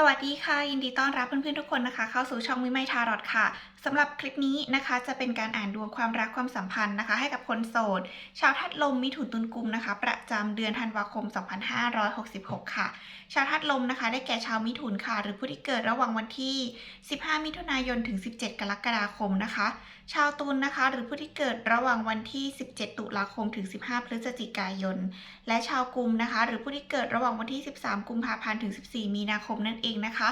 สวัสดีค่ะ ยินดีต้อนรับเพื่อนๆทุกคนนะคะ เข้าสู่ช่องวิไมทารอดค่ะสำหรับคลิปนี้นะคะ จะเป็นการอ่านดวงความรักความสัมพันธ์นะคะ ให้กับคนโสด ชาวธาตุลมมิถุนตุลกุมนะคะ ประจำเดือนธันวาคม 2566 ค่ะ ชาวธาตุลมนะคะ ได้แก่ชาวมิถุนค่ะ หรือผู้ที่เกิดระหว่างวันที่ 15 มิถุนายนถึง 17 กรกฎาคมนะคะ ชาวตุลนะคะ หรือผู้ที่เกิดระหว่างวันที่ 17 ตุลาคมถึง 15 พฤศจิกายน และชาวกุมนะคะ หรือผู้ที่เกิดระหว่างวันที่ 13 กุมภาพันธ์ถึง 14 มีนาคมนั่นเองนะคะ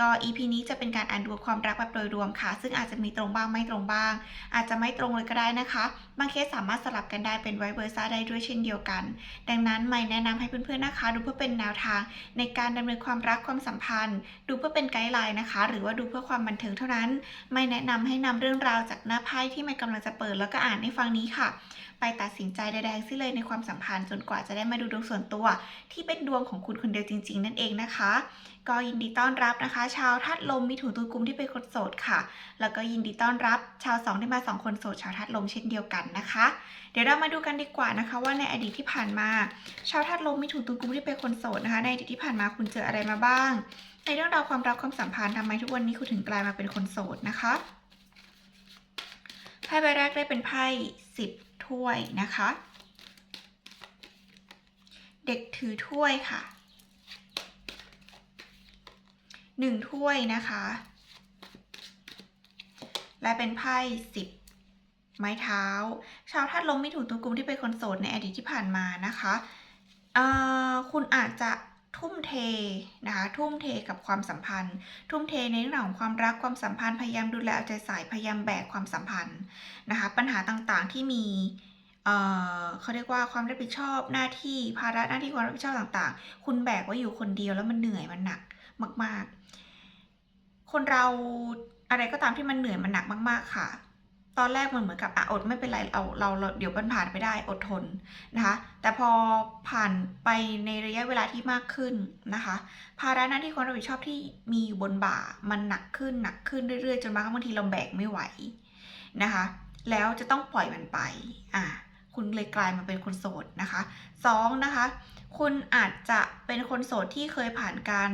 ก็ EP นี้จะเป็นการอ่านดวงความรักแบบโดยรวมค่ะ ซึ่งอาจจะมีตรงบ้างไม่ตรงบ้าง อาจจะไม่ตรงเลยก็ได้นะคะ บางเคสสามารถสลับกันได้เป็นไวเวอร์ซ่าได้ด้วยเช่นเดียวกัน ดังนั้นไม่แนะนำให้เพื่อนๆนะคะ ดูเพื่อเป็นแนวทาง ในการดำเนินความรักความสัมพันธ์ ดูเพื่อเป็นไกด์ไลน์นะคะ หรือว่าดูเพื่อความบันเทิงเท่านั้น ไม่แนะนำให้นำเรื่องราวจากหน้าไพ่ที่ไม่กำลังจะเปิดแล้วก็อ่านให้ฟังนี้ค่ะ ไปตัดสินใจใดๆซิเลยในความสัมพันธ์จนกว่าจะได้มาดูดวงส่วนตัว ที่เป็นดวงของคุณคนเดียวจริง ๆ นั่นเองนะคะ ก็ยินดีต้อนรับนะคะชาวธาตุลมมิถุนตุลกุมที่เป็นคนโสดค่ะ แล้วก็ยินดีต้อนรับชาวสองที่มาสองคนโสดชาวธาตุลมเช่นเดียวกันนะคะ เดี๋ยวเรามาดูกันดีกว่านะคะ ว่าในอดีตที่ผ่านมา ชาวธาตุลมมิถุนตุลกุมที่เป็นคนโสดนะคะ ในอดีตที่ผ่านมาคุณเจออะไรมาบ้าง ในเรื่องราวความรักความสัมพันธ์ทำไมทุกวันนี้คุณถึงกลายมาเป็นคนโสดนะคะไพ่ใบแรกได้เป็นไพ่สิบถ้วยนะคะ เด็กถือถ้วยค่ะ หนึ่งถ้วยนะคะ และเป็นไพ่สิบไม้เท้า ชาวธาตุลมไม่ถูกตัวกลุ่มที่เป็นคนโสดในอดีตที่ผ่านมานะคะคุณอาจจะทุ่มเทนะคะทุ่มเทกับความสัมพันธ์ ทุ่มเทในเรื่องของความรักความสัมพันธ์พยายามดูแลเอาใจใส่พยายามแบกความสัมพันธ์นะคะปัญหาต่างๆที่มีเเขาเรียกว่าความรับผิดชอบหน้าที่ภาระหน้าที่ความรับผิดชอบต่างๆ คุณแบกไว้อยู่คนเดียวแล้วมันเหนื่อยมันหนัก มาก ๆ คนเราอะไรก็ตามที่มันเหนื่อยมันหนักมาก ๆ ค่ะ ตอนแรกมันเหมือนกับอะอดไม่เป็นไรเราเราเราเดี๋ยวมันผ่านไปได้อดทนนะคะ แต่พอผ่านไปในระยะเวลาที่มากขึ้นนะคะ ภาระหน้าที่ความรับผิดชอบที่มีอยู่บนบ่ามันหนักขึ้นหนักขึ้นเรื่อยๆจนบางบางทีเราแบกไม่ไหวนะคะ แล้วจะต้องปล่อยมันไปอะคุณเลยกลายมาเป็นคนโสดนะคะสองนะคะ คุณอาจจะเป็นคนโสดที่เคยผ่านการ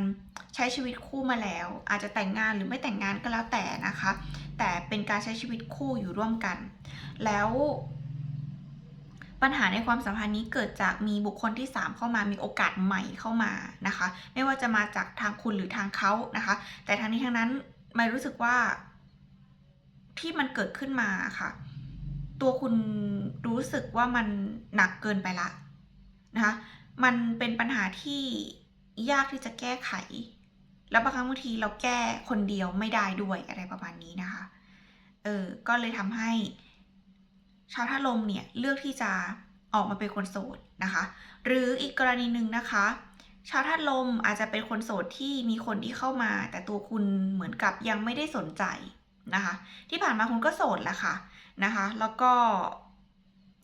ใช้ชีวิตคู่มาแล้ว อาจจะแต่งงานหรือไม่แต่งงานก็แล้วแต่นะคะ แต่เป็นการใช้ชีวิตคู่อยู่ร่วมกัน แล้วปัญหาในความสัมพันธ์นี้เกิดจากมีบุคคลที่ 3 เข้ามามีโอกาสใหม่เข้ามานะคะ ไม่ว่าจะมาจากทางคุณหรือทางเขานะคะ แต่ทั้งนี้ทั้งนั้นไม่รู้สึกว่าที่มันเกิดขึ้นมาค่ะ ตัวคุณรู้สึกว่ามันหนักเกินไปละนะคะ มันเป็นปัญหาที่ยากที่จะแก้ไข แล้วบางครั้งบางทีเราแก้คนเดียวไม่ได้ด้วยอะไรประมาณนี้นะคะ เออ ก็เลยทำให้ ชาวท่าลมเนี่ยเลือกที่จะออกมาเป็นคนโสดนะคะ หรืออีกกรณีหนึ่งนะคะ ชาวธาตุลมอาจจะเป็นคนโสดที่มีคนที่เข้ามา แต่ตัวคุณเหมือนกับยังไม่ได้สนใจนะคะ ที่ผ่านมาคุณก็โสดแหละค่ะนะคะ แล้วก็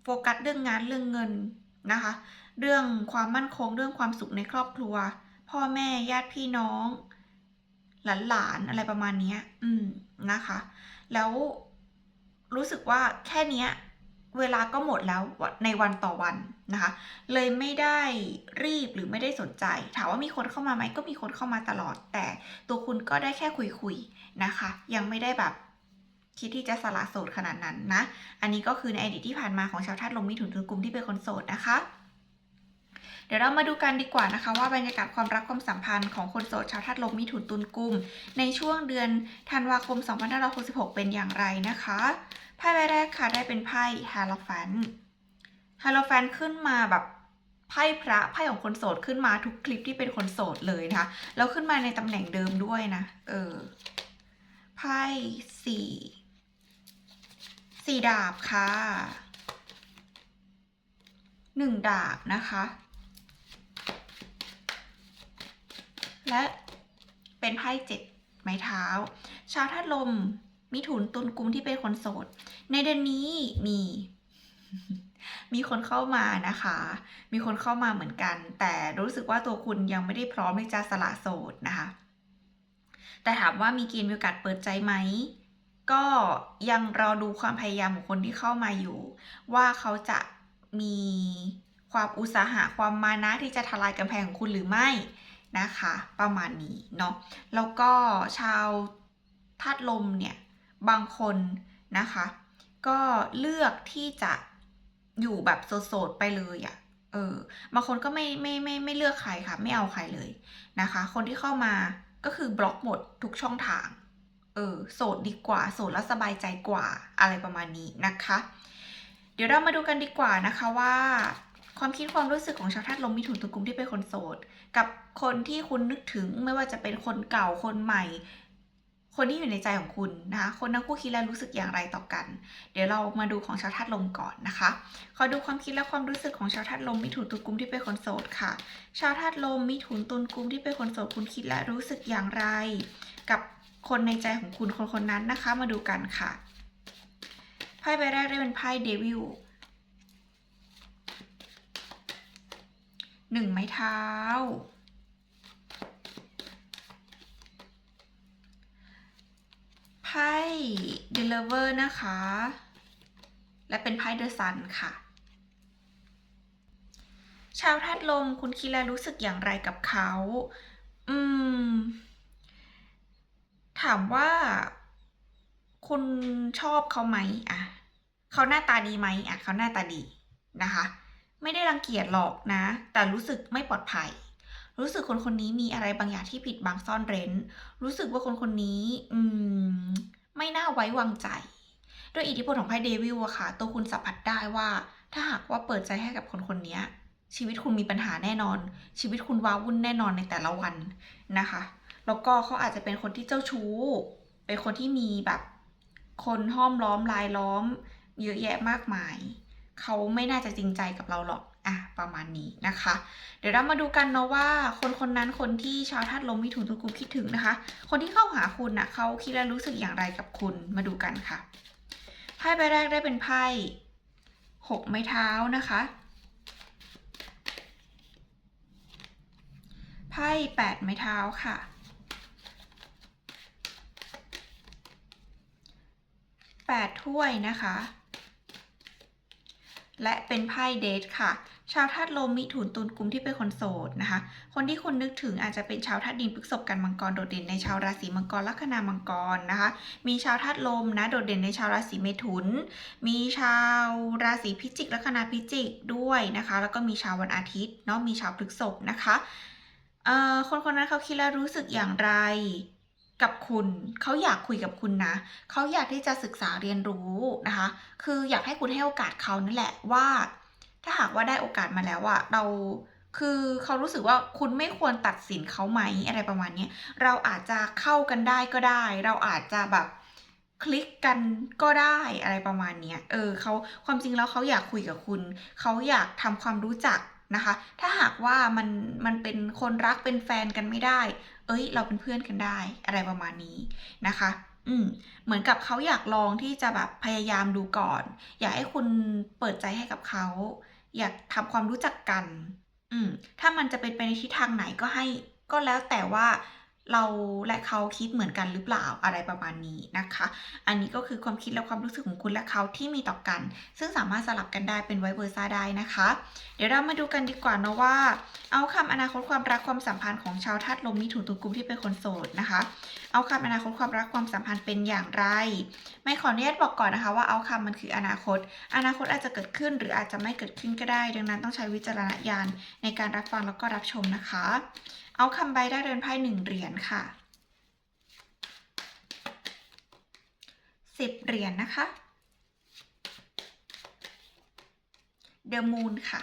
โฟกัสเรื่องงานเรื่องเงินนะคะ เรื่องความมั่นคงเรื่องความสุขในครอบครัว พ่อแม่ญาติพี่น้อง หลานๆอะไรประมาณนี้อืมนะคะ แล้วรู้สึกว่าแค่เนี้ยเวลาก็หมดแล้วในวันต่อวันนะคะ เลยไม่ได้รีบหรือไม่ได้สนใจ ถามว่ามีคนเข้ามาไหมก็มีคนเข้ามาตลอด แต่ตัวคุณก็ได้แค่คุยคุยๆนะคะ ยังไม่ได้แบบคิดที่จะสละโสดขนาดนั้นนะ อันนี้ก็คือในอดีตที่ผ่านมาของชาวธาตุลมมิถุนถึงกลุ่มที่เป็นคนโสดนะคะ เดี๋ยวเรามาดูกันดีกว่านะคะ ว่าบรรยากาศความรักความสัมพันธ์ของคนโสดชาวธาตุลมมิถุนตุลกุม ในช่วงเดือนธันวาคม 2566 เป็นอย่างไรนะคะไพ่ใบแรกค่ะได้เป็นไพ่ฮาโลแฟนฮาโลแฟนขึ้นมาแบบไพ่พระไพ่ของคนโสดขึ้นมาทุกคลิปที่เป็นคนโสดเลยนะคะแล้วขึ้นมาในตำแหน่งเดิมด้วยนะ เออไพ่สี่สี่ดาบค่ะหนึ่งดาบนะคะ และเป็นไพ่เจ็ดไม้เท้า ชาวธาตุลมมิถุนตุลกุมที่เป็นคนโสด ในเดือนนี้มี มีคนเข้ามานะคะ มีคนเข้ามาเหมือนกัน แต่รู้สึกว่าตัวคุณยังไม่ได้พร้อมที่จะสละโสดนะคะ แต่ถามว่ามีเกณฑ์มีโอกาสเปิดใจไหมก็ยังรอดูความพยายามของคนที่เข้ามาอยู่ ว่าเขาจะมีความอุตสาหะความมานะที่จะทลายกำแพงของคุณหรือไม่ นะคะ ประมาณนี้เนาะแล้วก็ชาวธาตุลมเนี่ย บางคนนะคะ ก็เลือกที่จะอยู่แบบโสดๆไปเลยอะ่ะเออบางคนก็ไม่ไม่ไม่ไม่เลือกใครค่ะ ไม่เอาใครเลยนะคะ คนที่เข้ามาก็คือบล็อกหมดทุกช่องทาง เออโสดดีกว่า โสดแล้วสบายใจกว่าอะไรประมาณนี้นะคะ เดี๋ยวเรามาดูกันดีกว่านะคะว่า ความคิดความรู้สึกของชาวธาตุลมมิถุนตุลกุมที่เป็นคนโสด กับคนที่คุณนึกถึงไม่ว่าจะเป็นคนเก่าคนใหม่ คนที่อยู่ในใจของคุณนะคะคนทั้งคู่คิดและรู้สึกอย่างไรต่อกัน เดี๋ยวเรามาดูของชาวธาตุลมก่อนนะคะขอดูความคิดและความรู้สึกของชาวธาตุลมมิถุนตุลกุมที่เป็นคนโสดค่ะ ชาวธาตุลมมิถุนตุลกุมที่เป็นคนโสดคุณคิดและรู้สึกอย่างไร กับคนในใจของคุณคนคนนั้นนะคะ มาดูกันค่ะไพ่ใบแรกได้เป็นไพ่เดวิล หนึ่งไม้เท้า ไพ่เดลเวอร์นะคะ และเป็นไพ่เดอะซันค่ะ ชาวธาตุลมคุณคิดและรู้สึกอย่างไรกับเขา อืม ถามว่าคุณชอบเขาไหมอะ เขาหน้าตาดีไหมอะ เขาหน้าตาดีนะคะ ไม่ได้รังเกียจหรอกนะ แต่รู้สึกไม่ปลอดภัย รู้สึกคนคนนี้มีอะไรบางอย่างที่ผิดบังซ่อนเร้น รู้สึกว่าคนคนนี้ อืม ไม่น่าไว้วางใจ ด้วยอิทธิพลของไพ่เดวิลอะค่ะ ตัวคุณสัมผัสได้ว่า ถ้าหากว่าเปิดใจให้กับคนคนนี้ชีวิตคุณมีปัญหาแน่นอน ชีวิตคุณว้าวุ่นแน่นอนในแต่ละวันนะคะ แล้วก็เขาอาจจะเป็นคนที่เจ้าชู้ เป็นคนที่มีแบบ คนห้อมล้อมรายล้อม เยอะแยะมากมาย เขาไม่น่าจะจริงใจกับเราหรอกอะประมาณนี้นะคะ เดี๋ยวเรามาดูกันเนาะว่า คนคนนั้นคนที่ชาวธาตุลมมิถุนตุลกุมคิดถึงนะคะ คนที่เข้าหาคุณนะ่ะเขาคิดและรู้สึกอย่างไรกับคุณมาดูกันค่ะไพ่ใบแรกได้เป็นไพ่หกไม้เท้านะคะไพ่แปดไม้เท้าค่ะแปดถ้วยนะคะ และเป็นไพ่เดทค่ะ ชาวธาตุลมมิถุนตุลกุมที่เป็นคนโสดนะคะ คนที่คุณนึกถึงอาจจะเป็นชาวธาตุดินพฤษภกันมังกรโดดเด่นในชาวราศีมังกรลัคนามังกรนะคะ มีชาวธาตุลมนะโดดเด่นในชาวราศีเมถุน มีชาวราศีพิจิกลัคนาพิจิกด้วยนะคะ แล้วก็มีชาววันอาทิตย์เนาะมีชาวพฤษภนะคะเอ่อคนคนนั้นเขาคิดและรู้สึกอย่างไร กับคุณ เขาอยากคุยกับคุณนะ เขาอยากที่จะศึกษาเรียนรู้นะคะ คืออยากให้คุณให้โอกาสเขานั่นแหละว่า ถ้าหากว่าได้โอกาสมาแล้วอะเราคือเขารู้สึกว่าคุณไม่ควรตัดสินเขาไหมอะไรประมาณนี้เราอาจจะเข้ากันได้ก็ได้ เราอาจจะแบบคลิกกันก็ได้อะไรประมาณนี้เออเขาความจริงแล้วเขาอยากคุยกับคุณ เขาอยากทำความรู้จัก นะคะ ถ้าหากว่ามันมันเป็นคนรักเป็นแฟนกันไม่ได้ เอ้ย เราเป็นเพื่อนกันได้อะไรประมาณนี้นะคะ อืมเหมือนกับเขาอยากลองที่จะแบบพยายามดูก่อน อยากให้คุณเปิดใจให้กับเขา อยากทำความรู้จักกัน อืมถ้ามันจะเป็นไปในทิศทางไหนก็ให้ก็แล้วแต่ว่า เราและเขาคิดเหมือนกันหรือเปล่าอะไรประมาณนี้นะคะ อันนี้ก็คือความคิดและความรู้สึกของคุณและเขาที่มีต่อกัน ซึ่งสามารถสลับกันได้เป็นไวเวอร์ซ่าได้นะคะ เดี๋ยวเรามาดูกันดีกว่านะว่า เอาคำอนาคตความรักความสัมพันธ์ของชาวธาตุลมมิถุนตุลกุมที่เป็นคนโสดนะคะ เอาคำอนาคตความรักความสัมพันธ์เป็นอย่างไร ไม่ขออนุญาตบอกก่อนนะคะ ว่าเอาคำมันคืออนาคต อนาคตอาจจะเกิดขึ้นหรืออาจจะไม่เกิดขึ้นก็ได้ ดังนั้นต้องใช้วิจารณญาณในการรับฟังแล้วก็รับชมนะคะ เอาคำใบได้เดินไพ่หนึ่งเหรียญค่ะสิบเหรียญนะคะเดอะมูนค่ะ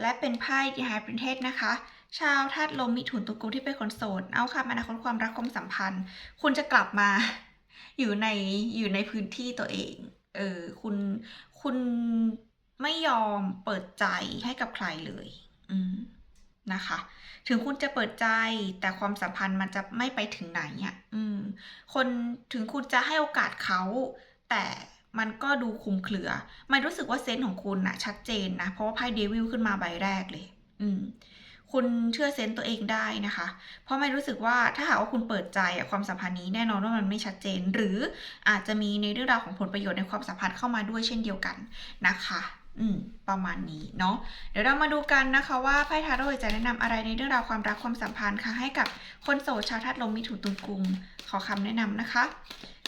และเป็นไพ่ดีไฮปรินเทสนะคะ ชาวธาตุลมมิถุนตุกุมที่เป็นคนโสด เอาค่ะอนาคตความรักความสัมพันธ์ คุณจะกลับมาอยู่ในอยู่ในพื้นที่ตัวเอง เออคุณคุณ ไม่ยอมเปิดใจให้กับใครเลยอืมนะคะ ถึงคุณจะเปิดใจแต่ความสัมพันธ์มันจะไม่ไปถึงไหนอะอืมคนถึงคุณจะให้โอกาสเขาแต่มันก็ดูคุมเครือไม่รู้สึกว่าเซนส์ของคุณนะชัดเจนนะ เพราะว่าไพ่เดวิลขึ้นมาใบแรกเลย อืม คุณเชื่อเซนส์ตัวเองได้นะคะ เพราะไม่รู้สึกว่าถ้าหากว่าคุณเปิดใจอะความสัมพันธ์นี้แน่นอนว่ามันไม่ชัดเจน หรืออาจจะมีในเรื่องราวของผลประโยชน์ในความสัมพันธ์เข้ามาด้วยเช่นเดียวกันนะคะ อืมประมาณนี้เนาะเดี๋ยวเรามาดูกันนะคะว่าไพ่ทาโร่จะแนะนำอะไรในเรื่องราวความรักความสัมพันธ์ค่ะให้กับคนโสดชาวธาตุลมมิถุนตุลกุมขอคำแนะนำนะคะ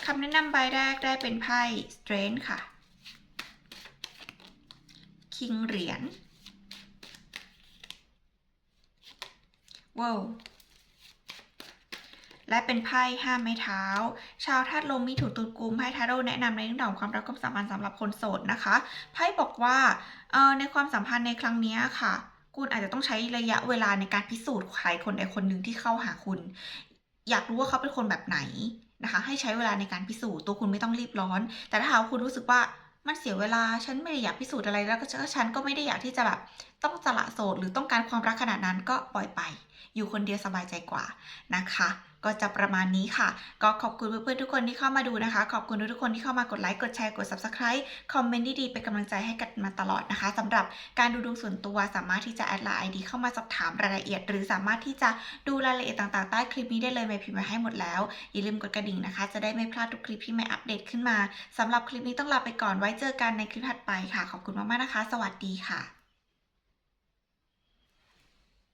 คำแนะนำใบแรกได้เป็นไพ่ Strength ค่ะ คิงเหรียญว้าว และเป็นไพ่ห้ามไม้เท้า ชาวธาตุลมมิถุนตุลกุมไพ่ทาโร่แนะนำในเรื่องของความรักความสัมพันธ์สำหรับคนโสดนะคะไพ่บอกว่าเอ่อในความสัมพันธ์ในครั้งนี้ค่ะ คุณอาจจะต้องใช้ระยะเวลาในการพิสูจน์ใครคนใดคนหนึ่งที่เข้าหาคุณ อยากรู้ว่าเขาเป็นคนแบบไหนนะคะ ให้ใช้เวลาในการพิสูจน์ตัวคุณไม่ต้องรีบร้อน แต่ถ้าหากว่าคุณรู้สึกว่ามันเสียเวลา ฉันไม่ได้อยากพิสูจน์อะไร แล้วก็ฉันก็ไม่ได้อยากที่จะแบบต้องสละโสดหรือต้องการความรักขนาดนั้นก็ปล่อยไป อยู่คนเดียวสบายใจกว่านะคะ ก็จะประมาณนี้ค่ะ ก็ขอบคุณเพื่อนๆทุกคนที่เข้ามาดูนะคะ ขอบคุณทุกๆคนที่เข้ามากดไลค์ กดแชร์ กด subscribe คอมเมนต์ดีๆ เป็นกำลังใจให้กันมาตลอดนะคะสำหรับการดูดวงส่วนตัวสามารถที่จะแอดไลน์ ID เข้ามาสอบถามรายละเอียด หรือสามารถที่จะดูรายละเอียดต่างๆ ใต้คลิปนี้ได้เลยไม่พิมพ์ไว้ให้หมดแล้ว อย่าลืมกดกระดิ่งนะคะ จะได้ไม่พลาดทุกคลิปที่ไม่อัปเดตขึ้นมาสำหรับคลิปนี้ต้องลาไปก่อนไว้เจอกันในคลิปถัดไปค่ะ ขอบคุณมากๆนะคะ สวัสดีค่ะ